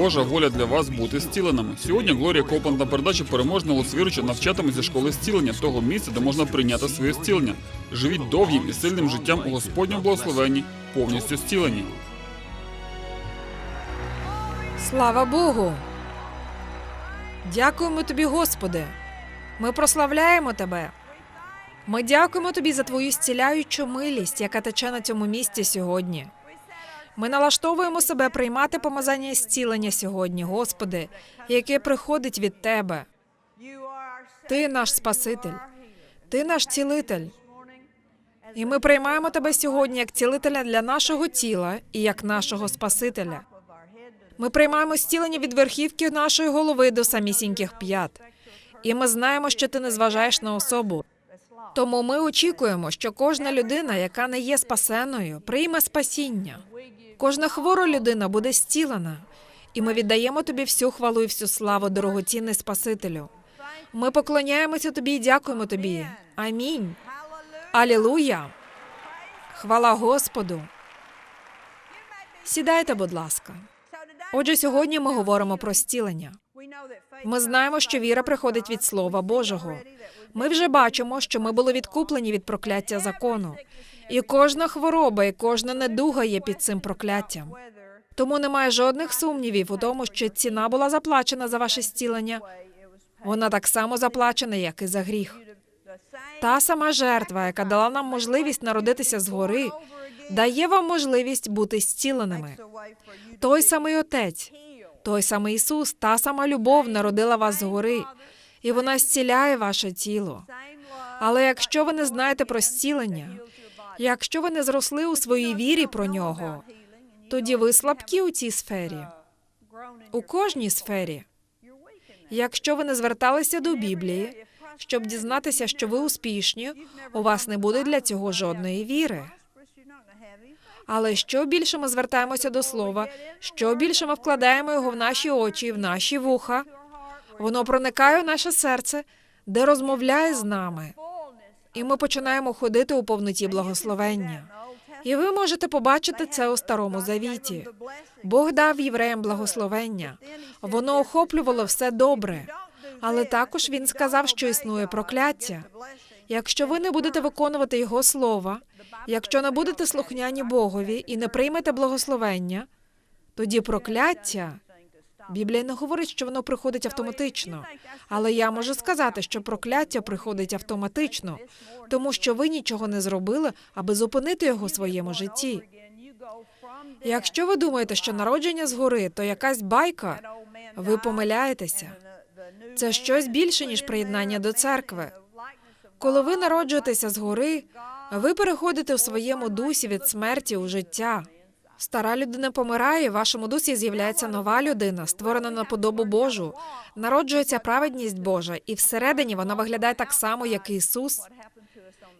Божа воля для вас бути зціленими. Сьогодні Глорія Копланд на передачі переможного голосвіруча навчатиме зі школи зцілення, того місця, де можна прийняти своє зцілення. Живіть довгим і сильним життям у Господньому благословенні, повністю зцілені. Слава Богу! Дякуємо тобі, Господи. Ми прославляємо тебе. Ми дякуємо тобі за твою зціляючу милість, яка тече на цьому місці сьогодні. Ми налаштовуємо себе приймати помазання зцілення сьогодні, Господи, яке приходить від Тебе. Ти наш Спаситель, ти наш цілитель. І ми приймаємо тебе сьогодні як цілителя для нашого тіла і як нашого Спасителя. Ми приймаємо зцілення від верхівки нашої голови до самісіньких п'ят. І ми знаємо, що ти не зважаєш на особу. Тому ми очікуємо, що кожна людина, яка не є спасеною, прийме спасіння. Кожна хвора людина буде зцілена. І ми віддаємо тобі всю хвалу і всю славу, дорогоцінний Спасителю. Ми поклоняємося тобі і дякуємо тобі. Амінь. Алілуя. Хвала Господу. Сідайте, будь ласка. Отже, сьогодні ми говоримо про зцілення. Ми знаємо, що віра приходить від Слова Божого. Ми вже бачимо, що ми були відкуплені від прокляття закону. І кожна хвороба, і кожна недуга є під цим прокляттям. Тому немає жодних сумнівів у тому, що ціна була заплачена за ваше зцілення. Вона так само заплачена, як і за гріх. Та сама жертва, яка дала нам можливість народитися згори, дає вам можливість бути зціленими. Той самий Отець, той самий Ісус, та сама любов народила вас згори, і вона зціляє ваше тіло. Але якщо ви не знаєте про зцілення, якщо ви не зросли у своїй вірі про нього, тоді ви слабкі у цій сфері, у кожній сфері. Якщо ви не зверталися до Біблії, щоб дізнатися, що ви успішні, у вас не буде для цього жодної віри. Але що більше ми звертаємося до слова, що більше ми вкладаємо його в наші очі, в наші вуха, воно проникає в наше серце, де розмовляє з нами, і ми починаємо ходити у повноті благословення. І ви можете побачити це у старому завіті. Бог дав євреям благословення. Воно охоплювало все добре. Але також він сказав, що існує прокляття. Якщо ви не будете виконувати його слова, якщо не будете слухняні Богові і не приймете благословення, тоді прокляття. Біблія не говорить, що воно приходить автоматично, але я можу сказати, що прокляття приходить автоматично, тому що ви нічого не зробили, аби зупинити його в своєму житті. Якщо ви думаєте, що народження згори то якась байка, ви помиляєтеся. Це щось більше ніж приєднання до церкви. Коли ви народжуєтеся згори, ви переходите у своєму дусі від смерті у життя. Стара людина помирає, в вашому дусі з'являється нова людина, створена на подобу Божу. Народжується праведність Божа, і всередині вона виглядає так само, як Ісус.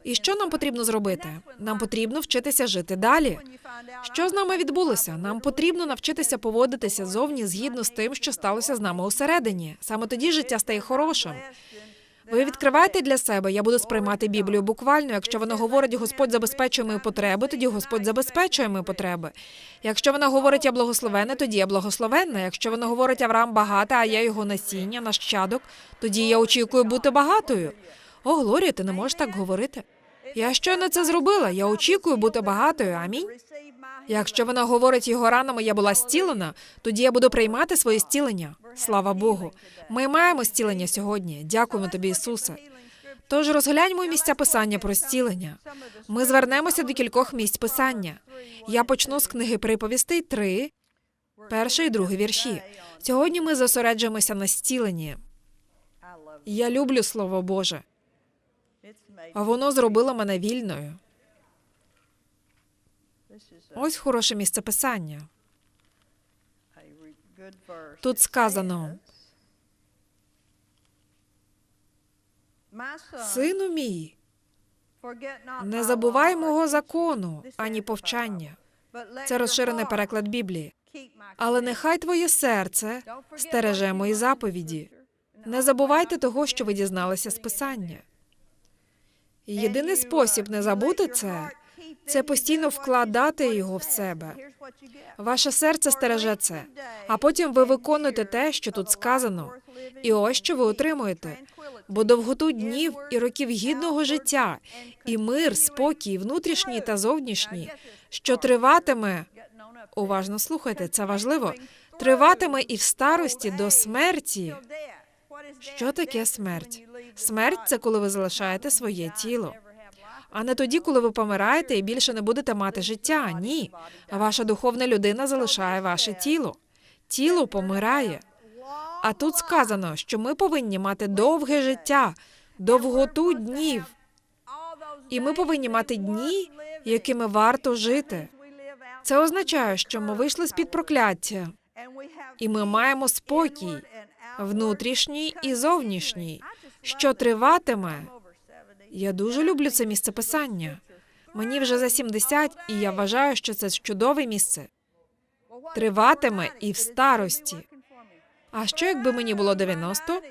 І що нам потрібно зробити? Нам потрібно вчитися жити далі. Що з нами відбулося? Нам потрібно навчитися поводитися зовні згідно з тим, що сталося з нами усередині. Саме тоді життя стає хорошим. Ви відкриваєте для себе. Я буду сприймати Біблію буквально. Якщо вона говорить, Господь забезпечує мої потреби, тоді Господь забезпечує мої потреби. Якщо вона говорить я благословенна, тоді я благословенна. Якщо вона говорить Авраам багата, а я його насіння, нащадок, тоді я очікую бути багатою. О, Глорія, ти не можеш так говорити. Я щойно це зробила. Я очікую бути багатою. Амінь. Якщо вона говорить його ранами, я була зцілена, тоді я буду приймати своє зцілення. Слава Богу. Ми маємо зцілення сьогодні. Дякуємо тобі, Ісусе. Тож розгляньмо місця писання про зцілення. Ми звернемося до кількох місць писання. Я почну з книги приповістей 3, перший і другий вірші. Сьогодні ми зосереджуємося на зціленні. Я люблю Слово Боже, воно зробило мене вільною. Ось хороше місце писання. Тут сказано: Сину мій, не забувай мого закону ані повчання. Це розширений переклад Біблії. Але нехай твоє серце стереже мої заповіді. Не забувайте того, що ви дізналися з писання. Єдиний спосіб не забути це Це постійно вкладати його в себе. Ваше серце стереже це, а потім ви виконуєте те, що тут сказано. І ось що ви отримуєте. Бо довготу днів і років гідного життя, і мир, спокій, внутрішній та зовнішній, що триватиме. Уважно слухайте, це важливо. Триватиме і в старості до смерті. Що таке смерть? Смерть це коли ви залишаєте своє тіло. А не тоді, коли ви помираєте і більше не будете мати життя. Ні. Ваша духовна людина залишає ваше тіло. Тіло помирає. А тут сказано, що ми повинні мати довге життя, довготу днів. І ми повинні мати дні, якими варто жити. Це означає, що ми вийшли з під прокляття, і ми маємо спокій, внутрішній і зовнішній, що триватиме. Я дуже люблю це місце писання. Мені вже за 70, і я вважаю, що це чудове місце. Триватиме і в старості. А що якби мені було 90?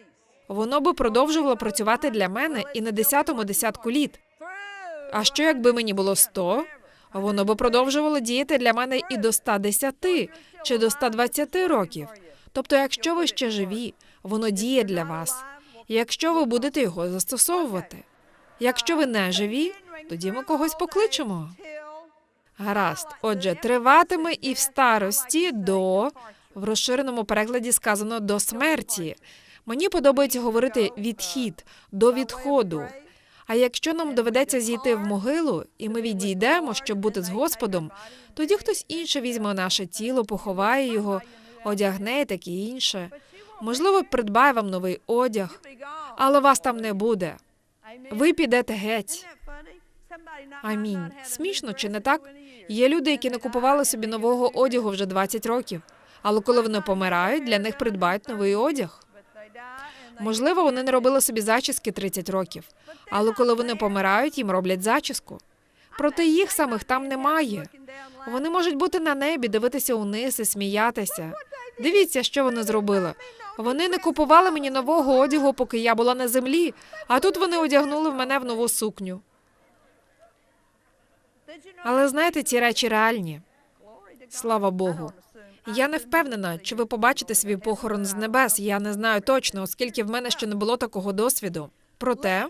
Воно би продовжувало працювати для мене і на десятому десятку літ. А що якби мені було 100? Воно би продовжувало діяти для мене і до 110 чи до 120 років. Тобто, якщо ви ще живі, воно діє для вас. Якщо ви будете його застосовувати. Якщо ви не живі, тоді ми когось покличемо. Гаразд. Отже, триватиме і в старості до в розширеному перекладі сказано до смерті. Мені подобається говорити відхід до відходу. А якщо нам доведеться зійти в могилу, і ми відійдемо, щоб бути з Господом, тоді хтось інший візьме наше тіло, поховає його, одягне і таке інше. Можливо, придбає вам новий одяг, але вас там не буде. Ви підете геть. Амінь. Смішно чи не так? Є люди, які не купували собі нового одягу вже 20 років, але коли вони помирають, для них придбають новий одяг. Можливо, вони не робили собі зачіски 30 років, але коли вони помирають, їм роблять зачіску. Проте їх самих там немає. Вони можуть бути на небі, дивитися униз і сміятися. Дивіться, що вони зробили. Вони не купували мені нового одягу, поки я була на землі, а тут вони одягнули в мене в нову сукню. Але знаєте, ці речі реальні. Слава Богу. Я не впевнена, чи ви побачите свій похорон з небес. Я не знаю точно, оскільки в мене ще не було такого досвіду. Проте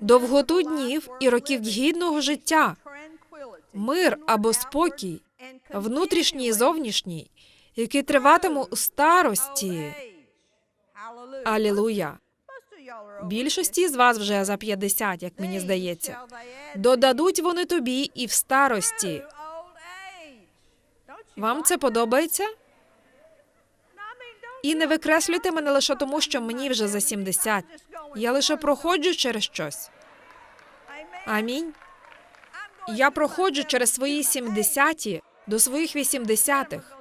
довготу днів і років гідного життя, мир або спокій, внутрішній і зовнішній, який триватиме у старості. Алілуя. Більшості з вас вже за 50, як мені здається. Додадуть вони тобі і в старості. Вам це подобається? І не викреслюйте мене лише тому, що мені вже за 70. Я лише проходжу через щось. Амінь. Я проходжу через свої 70-ті до своїх 80-х.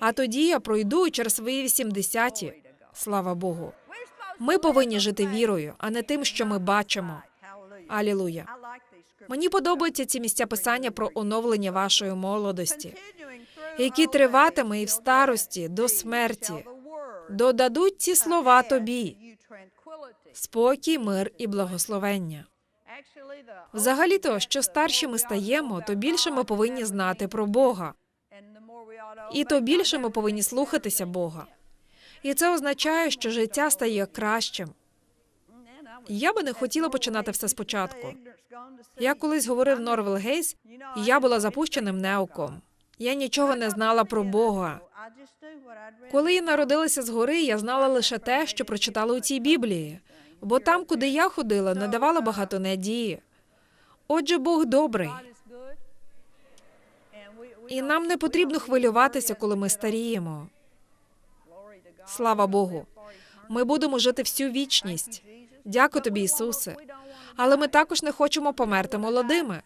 А тоді я пройду через свої 80-ті. Слава Богу. Ми повинні жити вірою, а не тим, що ми бачимо. Алілуя. Мені подобаються ці місця писання про оновлення вашої молодості, які триватиме і в старості до смерті. Додадуть ці слова тобі спокій, мир і благословення. Взагалі-то, що старші ми стаємо, то більше ми повинні знати про Бога, і то більше ми повинні слухатися Бога. І це означає, що життя стає кращим. Я би не хотіла починати все спочатку. Я колись говорив Норвел Гейс, і я була запущеним неоком. Я нічого не знала про Бога. Коли я народилася згори, я знала лише те, що прочитала у цій Біблії, бо там, куди я ходила, не давала багато надії. Отже, Бог добрий, і нам не потрібно хвилюватися, коли ми старіємо. Слава Богу. Ми будемо жити всю вічність. Дякую тобі, Ісусе. Але ми також не хочемо померти молодими.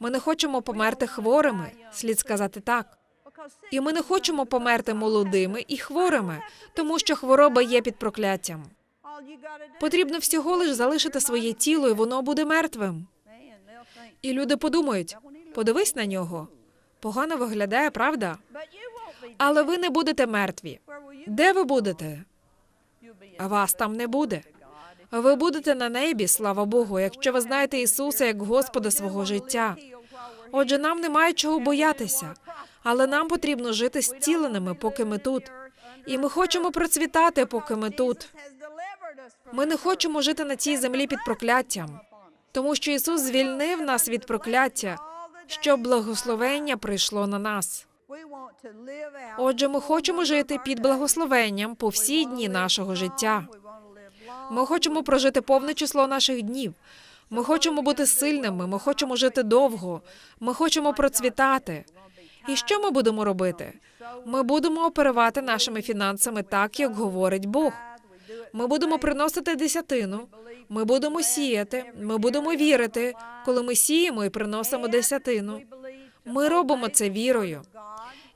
Ми не хочемо померти хворими, слід сказати так. І ми не хочемо померти молодими і хворими, тому що хвороба є під прокляттям. Потрібно всього лиш залишити своє тіло, і воно буде мертвим. І люди подумають: подивись на нього. Погано виглядає, правда? Але ви не будете мертві. Де ви будете? Вас там не буде. Ви будете на небі, слава Богу, якщо ви знаєте Ісуса як Господа свого життя. Отже, нам немає чого боятися, але нам потрібно жити зціленими, поки ми тут. І ми хочемо процвітати, поки ми тут. Ми не хочемо жити на цій землі під прокляттям, тому що Ісус звільнив нас від прокляття, щоб благословення прийшло на нас. Отже, ми хочемо жити під благословенням по всі дні нашого життя. Ми хочемо прожити повне число наших днів. Ми хочемо бути сильними, ми хочемо жити довго, ми хочемо процвітати. І що ми будемо робити? Ми будемо оперувати нашими фінансами так, як говорить Бог. Ми будемо приносити десятину. Ми будемо сіяти. Ми будемо вірити, коли ми сіємо і приносимо десятину. Ми робимо це вірою.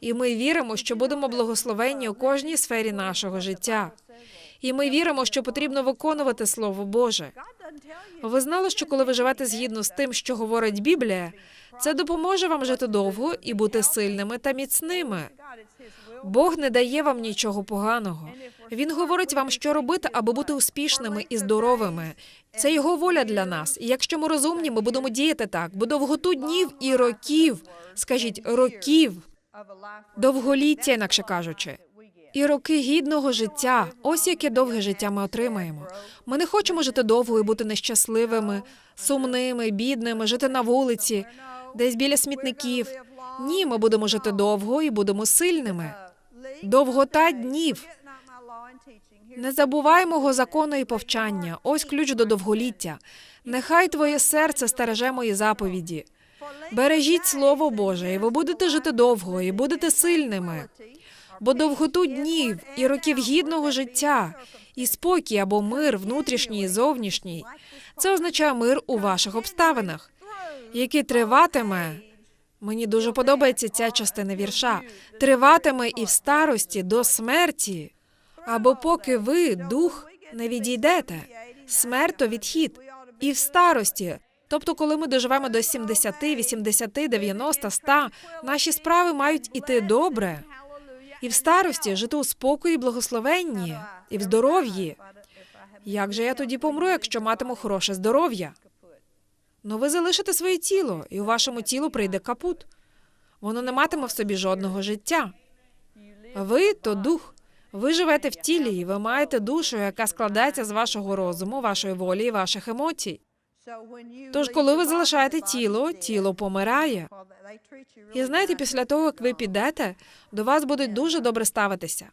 І ми віримо, що будемо благословенні у кожній сфері нашого життя. І ми віримо, що потрібно виконувати Слово Боже. Ви знали, що коли ви живете згідно з тим, що говорить Біблія, це допоможе вам жити довго і бути сильними та міцними. Бог не дає вам нічого поганого. Він говорить вам, що робити, аби бути успішними і здоровими. Це його воля для нас. І якщо ми розумні, ми будемо діяти так, бо довготу днів і років, скажіть, років, довголіття, інакше кажучи. І роки гідного життя. Ось яке довге життя ми отримаємо. Ми не хочемо жити довго і бути нещасливими, сумними, бідними, жити на вулиці, десь біля смітників. Ні, ми будемо жити довго і будемо сильними. Довгота днів. Не забувай мого закону і повчання. Ось ключ до довголіття. Нехай твоє серце стереже мої заповіді. Бережіть слово Боже, і ви будете жити довго, і будете сильними. Бо довготу днів і років гідного життя, і спокій або мир, внутрішній і зовнішній, це означає мир у ваших обставинах, який триватиме. Мені дуже подобається ця частина вірша. Триватиме і в старості до смерті, або поки ви, дух, не відійдете. Смерть то відхід, і в старості. Тобто, коли ми доживемо до 70, 80, 90, 100, наші справи мають іти добре. І в старості жити у спокої, благословенні, і в здоров'ї. Як же я тоді помру, якщо матиму хороше здоров'я? Ну, ви залишите своє тіло, і у вашому тілу прийде капут. Воно не матиме в собі жодного життя. Ви то дух. Ви живете в тілі, і ви маєте душу, яка складається з вашого розуму, вашої волі і ваших емоцій. Тож, коли ви залишаєте тіло, тіло помирає. І знаєте, після того, як ви підете, до вас будуть дуже добре ставитися.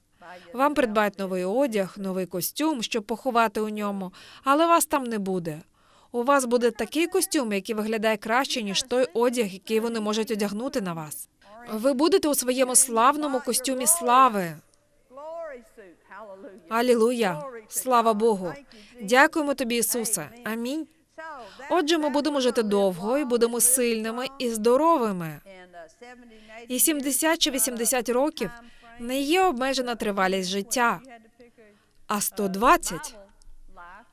Вам придбають новий одяг, новий костюм, щоб поховати у ньому, але вас там не буде. У вас буде такий костюм, який виглядає краще, ніж той одяг, який вони можуть одягнути на вас. Ви будете у своєму славному костюмі слави. Алілуя! Слава Богу! Дякуємо тобі, Ісусе. Амінь. Отже, ми будемо жити довго і будемо сильними і здоровими. І 70 чи 80 років не є обмежена тривалість життя, а 120.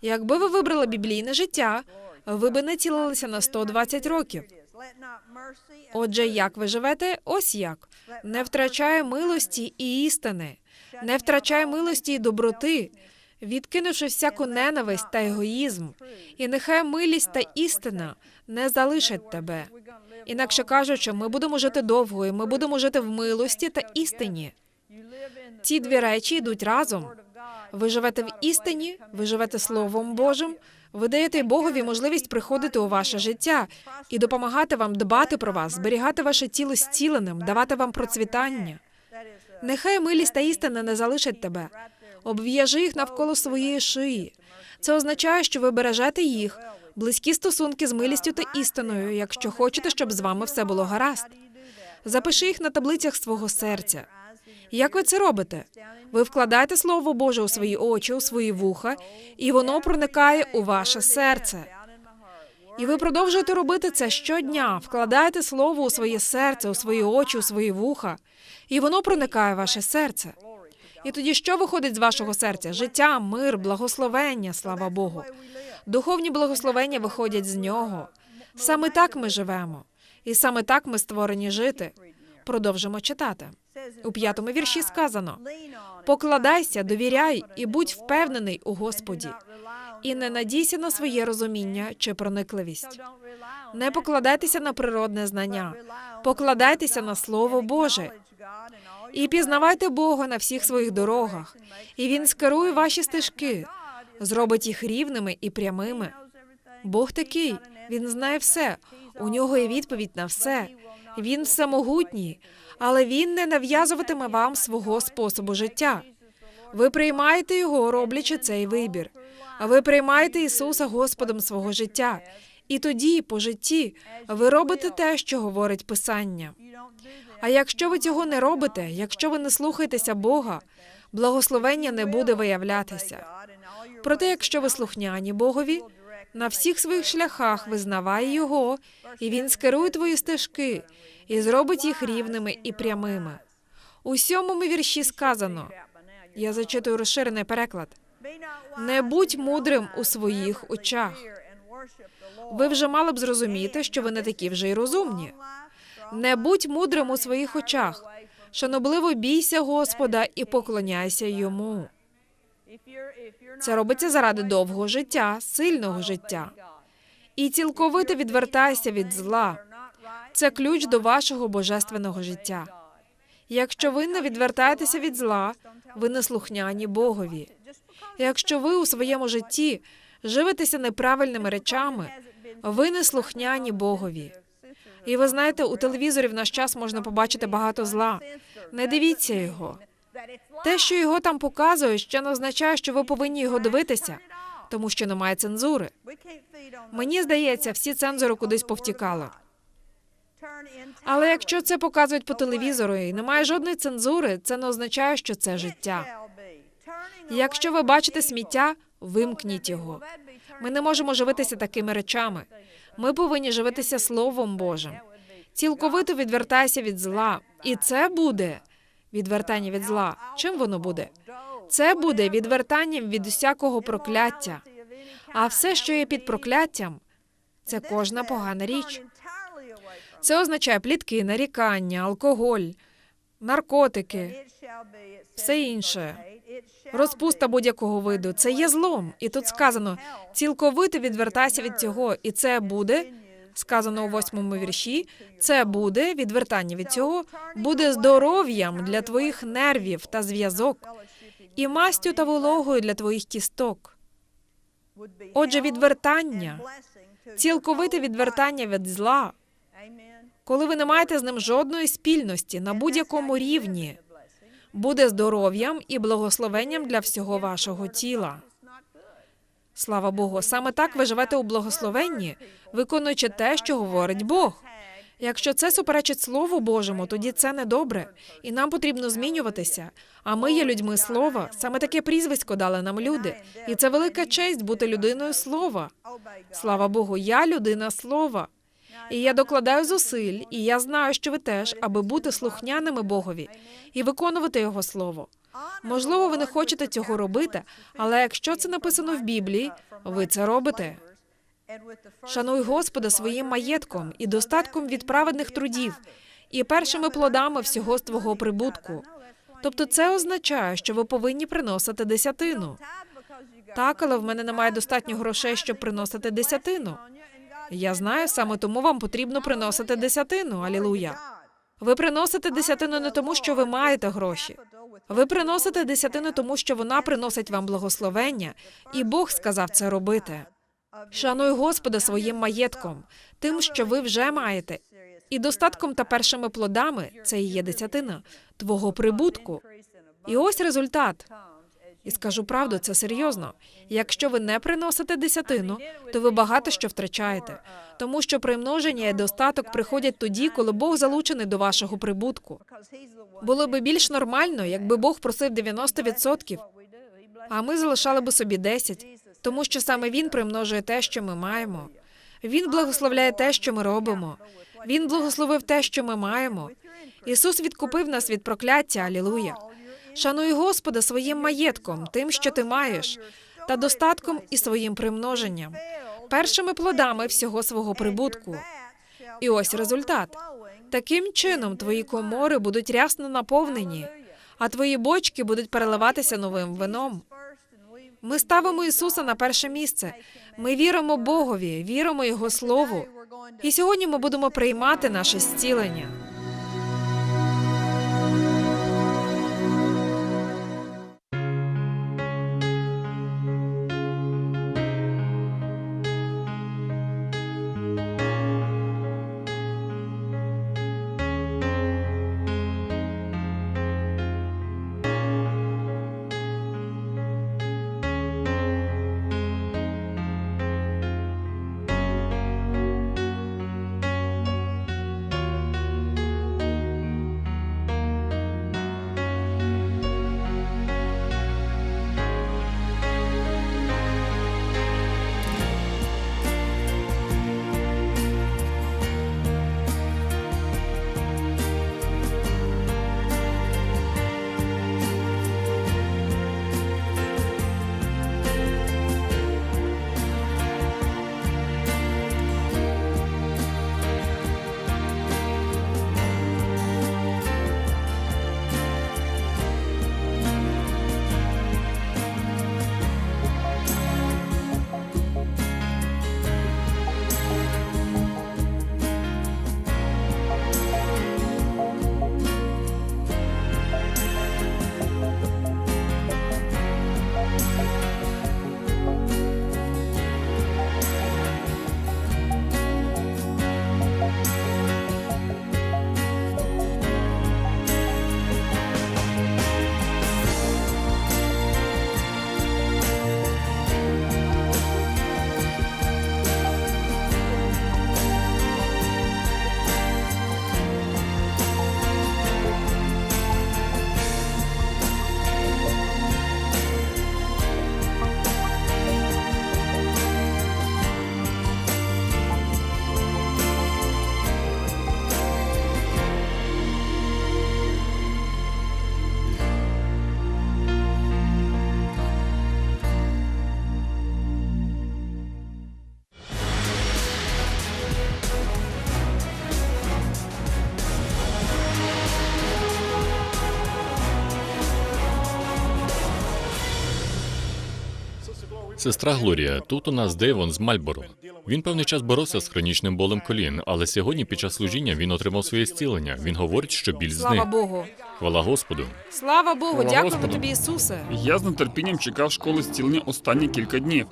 Якби ви вибрали біблійне життя, ви би не цілилися на 120 років. Отже, як ви живете? Ось як не втрачає милості і істини, не втрачає милості і доброти, відкинувши всяку ненависть та егоїзм, і нехай милість та істина не залишать тебе. Інакше кажучи, ми будемо жити довго, і ми будемо жити в милості та істині. Ці дві речі йдуть разом. Ви живете в істині, ви живете Словом Божим. Ви даєте Богові можливість приходити у ваше життя і допомагати вам дбати про вас, зберігати ваше тіло зціленим, давати вам процвітання. Нехай милість та істина не залишать тебе. Обв'яжи їх навколо своєї шиї. Це означає, що ви бережете їх, близькі стосунки з милістю та істиною, якщо хочете, щоб з вами все було гаразд. Запиши їх на таблицях свого серця. Як ви це робите? Ви вкладаєте Слово Боже у свої очі, у свої вуха, і воно проникає у ваше серце. І ви продовжуєте робити це щодня. Вкладаєте слово у своє серце, у свої очі, у свої вуха, і воно проникає в ваше серце. І тоді що виходить з вашого серця? Життя, мир, благословення, слава Богу. Духовні благословення виходять з нього. Саме так ми живемо, і саме так ми створені жити. Продовжимо читати. У п'ятому вірші сказано: покладайся, довіряй і будь впевнений у Господі, і не надійся на своє розуміння чи проникливість. Не покладайтеся на природне знання, покладайтеся на Слово Боже. І пізнавайте Бога на всіх своїх дорогах, і Він скерує ваші стежки, зробить їх рівними і прямими. Бог такий, він знає все. У нього є відповідь на все. Він всемогутній, але він не нав'язуватиме вам свого способу життя. Ви приймаєте його, роблячи цей вибір. А ви приймаєте Ісуса Господом свого життя. І тоді, по житті, ви робите те, що говорить Писання. А якщо ви цього не робите, якщо ви не слухаєтеся Бога, благословення не буде виявлятися. Проте, якщо ви слухняні Богові, на всіх своїх шляхах визнавай Його, і Він скерує твої стежки і зробить їх рівними і прямими. У сьомому вірші сказано: я зачитую розширений переклад. Не будь мудрим у своїх очах. Ви вже мали б зрозуміти, що ви не такі вже й розумні. Не будь мудрим у своїх очах. Шанобливо бійся Господа і поклоняйся йому. Це робиться заради довгого життя, сильного життя. І цілковито відвертайся від зла. Це ключ до вашого божественного життя. Якщо ви не відвертаєтеся від зла, ви не слухняні Богові. Якщо ви у своєму житті живетеся неправильними речами, ви не слухняні Богові. І ви знаєте, у телевізорі в наш час можна побачити багато зла. Не дивіться його. Те, що його там показують, ще не означає, що ви повинні його дивитися, тому що немає цензури. Мені здається, всі цензури кудись повтікали. Але якщо це показують по телевізору і немає жодної цензури, це не означає, що це життя. Якщо ви бачите сміття, вимкніть його. Ми не можемо живитися такими речами. Ми повинні живитися Словом Божим. Цілковито відвертайся від зла, і це буде відвертання від зла. Чим воно буде? Це буде відвертанням від усякого прокляття. А все, що є під прокляттям, це кожна погана річ. Це означає плітки, нарікання, алкоголь, наркотики, все інше. Розпуста будь-якого виду. Це є злом. І тут сказано цілковито відвертайся від цього, і це буде. Сказано у восьмому вірші, це буде відвертання від цього, буде здоров'ям для твоїх нервів та зв'язок, і мастю та вологою для твоїх кісток. Отже, відвертання, Цілковите відвертання від зла, коли ви не маєте з ним жодної спільності на будь-якому рівні, буде здоров'ям і благословенням для всього вашого тіла. Слава Богу, саме так ви живете у благословенні, виконуючи те, що говорить Бог. Якщо це суперечить Слову Божому, тоді це не добре, і нам потрібно змінюватися. А ми є людьми слова. Саме таке прізвисько дали нам люди, і це велика честь бути людиною слова. Слава Богу, я людина слова. І я докладаю зусиль, і я знаю, що ви теж, аби бути слухняними Богові і виконувати Його слово. Можливо, ви не хочете цього робити, але якщо це написано в Біблії, ви це робите. Шануй Господа своїм маєтком і достатком від праведних трудів, і першими плодами всього з твого прибутку. Тобто це означає, що ви повинні приносити десятину. Так, але в мене немає достатньо грошей, щоб приносити десятину. Я знаю, саме тому вам потрібно приносити десятину. Алілуя. Ви приносите десятину не тому, що ви маєте гроші. Ви приносите десятину тому, що вона приносить вам благословення, і Бог сказав це робити. Шануй Господа своїм маєтком, тим, що ви вже маєте, і достатком та першими плодами це і є десятина твого прибутку. І ось результат. І скажу правду, це серйозно. Якщо ви не приносите десятину, то ви багато що втрачаєте, тому що примноження і достаток приходять тоді, коли Бог залучений до вашого прибутку. Було би більш нормально, якби Бог просив 90%, а ми залишали би собі 10%, тому що саме він примножує те, що ми маємо. Він благословляє те, що ми робимо. Він благословив те, що ми маємо. Ісус відкупив нас від прокляття. Алілуя. Шануй Господа своїм маєтком, тим, що ти маєш, та достатком і своїм примноженням, першими плодами всього свого прибутку. І ось результат. Таким чином твої комори будуть рясно наповнені, а твої бочки будуть переливатися новим вином. Ми ставимо Ісуса на перше місце. Ми віримо Богові, віримо Його Слову. І сьогодні ми будемо приймати наше зцілення. Сестра Глорія, тут у нас Дейвон з Мальборо. Він певний час боровся з хронічним болем колін, але сьогодні під час служіння він отримав своє зцілення. Він говорить, що біль Слава зник. Богу. Хвала Господу. Слава Богу, Слава дякуємо Господу. тобі, Ісусе. Я з нетерпінням чекав школи зцілення останні кілька днів.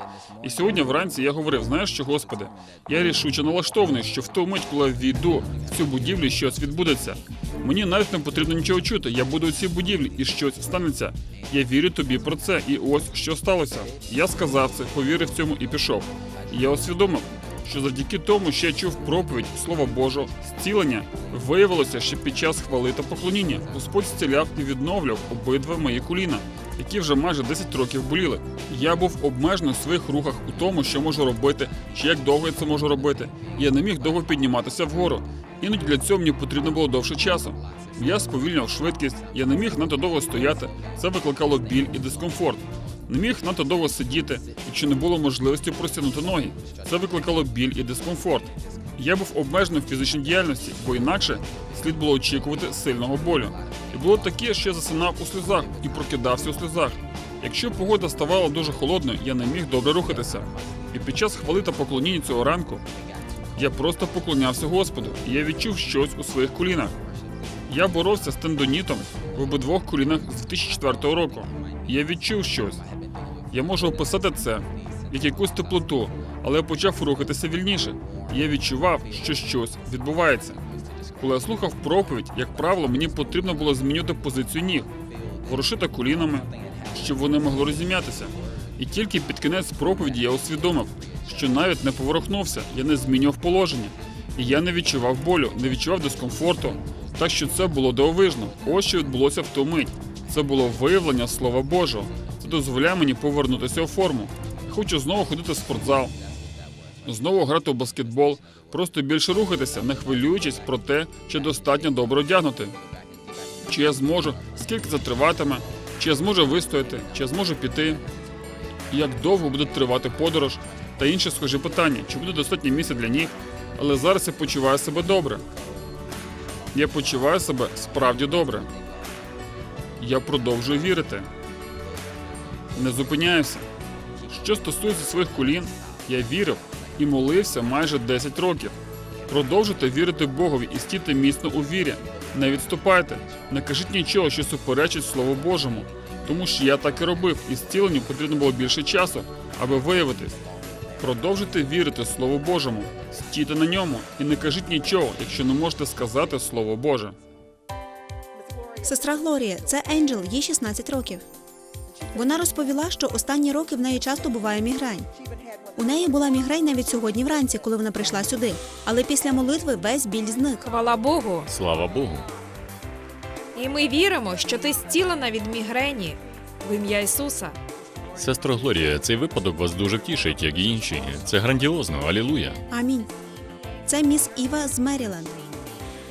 І сьогодні вранці я говорив: знаєш що, Господи, я рішуче налаштований, що в ту мить, коли війду в цю будівлю, щось відбудеться. Мені навіть не потрібно нічого чути. Я буду у цій будівлі і щось станеться. Я вірю тобі про це, і ось що сталося. Я сказав це, повірив цьому і пішов. І я усвідомив, що завдяки тому, що я чув проповідь Слова Божого, зцілення, виявилося, що під час хвали та поклоніння Господь зціляв і відновлював обидва мої коліна, які вже майже 10 років боліли. Я був обмежений в своїх рухах у тому, що можу робити, чи як довго я це можу робити. Я не міг довго підніматися вгору. Іноді для цього мені потрібно було довше часу. Я сповільнював швидкість, я не міг надто довго стояти. Це викликало біль і дискомфорт. Не міг надто довго сидіти, якщо не було можливості простягнути ноги. Це викликало біль і дискомфорт. Я був обмежений в фізичній діяльності, бо інакше слід було очікувати сильного болю. І було таке, що я засинав у сльозах і прокидався у сльозах. Якщо погода ставала дуже холодною, я не міг добре рухатися. І під час хвали та поклоніння цього ранку я просто поклонявся Господу, і я відчув щось у своїх колінах. Я боровся з тендонітом в обидвох колінах з 2004 року. Я відчув щось. Я можу описати це як якусь теплоту, але я почав рухатися вільніше. Я відчував, що щось відбувається. Коли я слухав проповідь, як правило, мені потрібно було змінювати позицію ніг, ворушити колінами, щоб вони могли розім'ятися. І тільки під кінець проповіді я усвідомив, що навіть не поворухнувся, я не змінював положення. І я не відчував болю, не відчував дискомфорту. Так що це було дивовижно. Ось що відбулося в ту мить. Це було виявлення Слова Божого. Дозволяє мені повернутися у форму. Хочу знову ходити в спортзал, знову грати у баскетбол, просто більше рухатися, не хвилюючись про те, чи достатньо добре одягнути. Чи я зможу, скільки це триватиме, чи я зможу вистояти, чи я зможу піти, як довго буде тривати подорож та інші схожі питання, чи буде достатньо місця для ніг. Але зараз я почуваю себе добре. Я почуваю себе справді добре. Я продовжую вірити. Не зупиняюся. Що стосується своїх колін, я вірив і молився майже 10 років. Продовжуйте вірити Богові і стійте міцно у вірі. Не відступайте, не кажіть нічого, що суперечить Слову Божому. Тому що я так і робив, і зціленню потрібно було більше часу, аби виявитись. Продовжуйте вірити Слову Божому, стійте на ньому і не кажіть нічого, якщо не можете сказати Слово Боже. Сестра Глорія, це Енджел, їй 16 років. Вона розповіла, що останні роки в неї часто буває мігрень. У неї була мігрень навіть сьогодні вранці, коли вона прийшла сюди. Але після молитви весь біль зник. Хвала Богу. Слава Богу. І ми віримо, що ти зцілена від мігрені в ім'я Ісуса. Сестро Глорія, цей випадок вас дуже втішить, як і інші. Це грандіозно, алілуя. Амінь. Це міс Іва з Меріленд.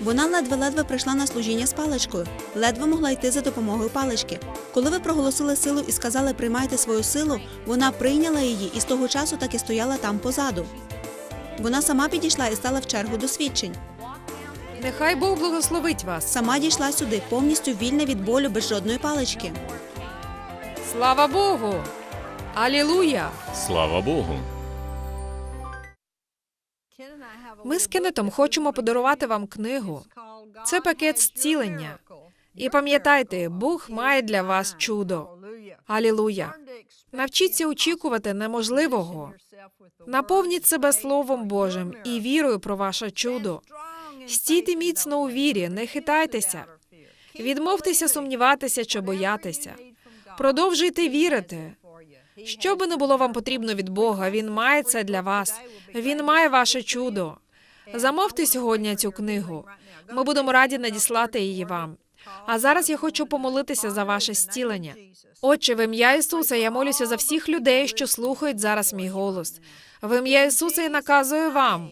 Вона ледве-ледве прийшла на служіння з паличкою, ледве могла йти за допомогою палички. Коли ви проголосили силу і сказали приймайте свою силу, вона прийняла її і з того часу так і стояла там позаду. Вона сама підійшла і стала в чергу до свідчень. Нехай Бог благословить вас. Сама дійшла сюди, повністю вільна від болю без жодної палички. Слава Богу! Алілуя! Слава Богу. Ми з Кеннетом хочемо подарувати вам книгу. Це пакет зцілення. І пам'ятайте, Бог має для вас чудо. Алілуя! Навчіться очікувати неможливого. Наповніть себе Словом Божим і вірою про ваше чудо. Стійте міцно у вірі, не хитайтеся. Відмовтеся сумніватися чи боятися. Продовжуйте вірити. Що би не було вам потрібно від Бога, Він має це для вас. Він має ваше чудо. Замовте сьогодні цю книгу. Ми будемо раді надіслати її вам. А зараз я хочу помолитися за ваше зцілення. Отче, в ім'я Ісуса я молюся за всіх людей, що слухають зараз мій голос. В ім'я Ісуса я наказую вам.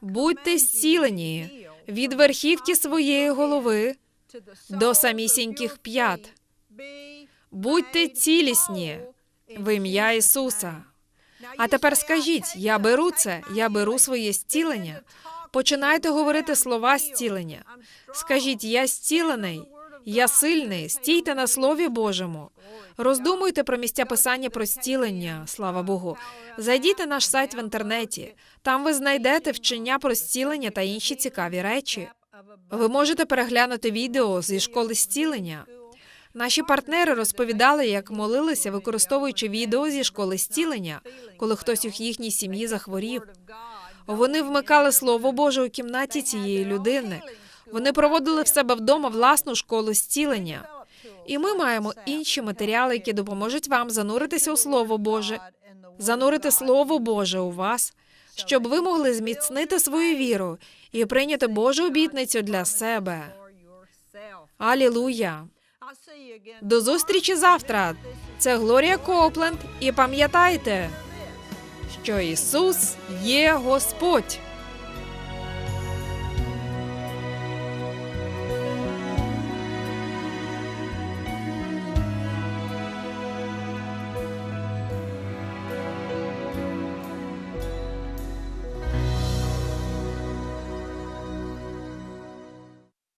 Будьте зцілені від верхівки своєї голови до самісіньких п'ят. Будьте цілісні в ім'я Ісуса. А тепер скажіть: я беру це, я беру своє зцілення. Починайте говорити слова зцілення. Скажіть, я зцілений, я сильний. Стійте на слові Божому. Роздумуйте про місця писання про зцілення, слава Богу. Зайдіть на наш сайт в інтернеті. Там ви знайдете вчення про зцілення та інші цікаві речі. Ви можете переглянути відео зі школи зцілення. Наші партнери розповідали, як молилися, використовуючи відео зі школи зцілення, коли хтось у їхній сім'ї захворів. Вони вмикали слово Боже у кімнаті цієї людини. Вони проводили в себе вдома власну школу зцілення. І ми маємо інші матеріали, які допоможуть вам зануритися у Слово Боже, занурити Слово Боже у вас, щоб ви могли зміцнити свою віру і прийняти Божу обітницю для себе. Алілуя! До зустрічі завтра. Це Глорія Копленд. І пам'ятайте, що Ісус є Господь.